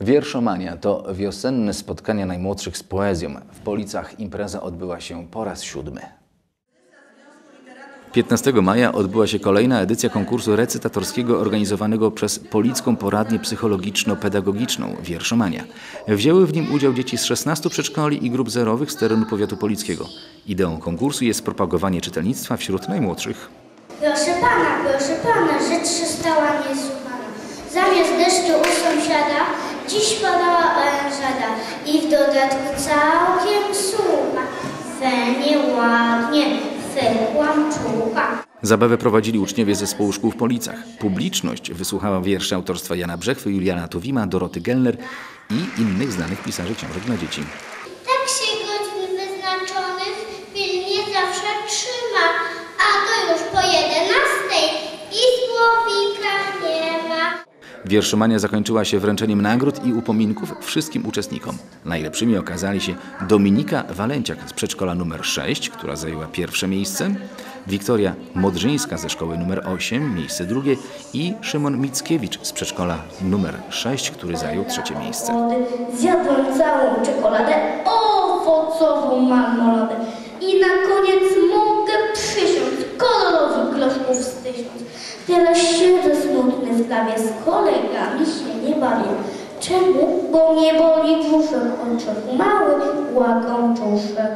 Wierszomania to wiosenne spotkania najmłodszych z poezją. W Policach impreza odbyła się po raz siódmy. 15 maja odbyła się kolejna edycja konkursu recytatorskiego organizowanego przez Policką Poradnię Psychologiczno-Pedagogiczną Wierszomania. Wzięły w nim udział dzieci z 16 przedszkoli i grup zerowych z terenu powiatu polickiego. Ideą konkursu jest propagowanie czytelnictwa wśród najmłodszych. Proszę pana, proszę pana, rzecz się stała. Zamiast deszczu u sąsiada, dziś padała orężada i w dodatku całkiem sucha. We nie ładnie, fekłam czucha. Zabawę prowadzili uczniowie zespołu szkół w Policach. Publiczność wysłuchała wierszy autorstwa Jana Brzechwy, Juliana Tuwima, Doroty Gellner i innych znanych pisarzy książek dla dzieci. Wierszomania zakończyła się wręczeniem nagród i upominków wszystkim uczestnikom. Najlepszymi okazali się Dominika Walenciak z przedszkola numer 6, która zajęła pierwsze miejsce, Wiktoria Modrzyńska ze szkoły numer 8, miejsce drugie i Szymon Mickiewicz z przedszkola numer 6, który zajął trzecie miejsce. Zjadłem całą czekoladę, owocową marmoladę. I na koniec mogę przysiąc, kolorowych groszków z tysiąc. Teraz siedzę smutny w trawie, z kolegami się nie bawię. Czemu? Bo mnie boli brzuszek, oczek mały, łakał czuszek.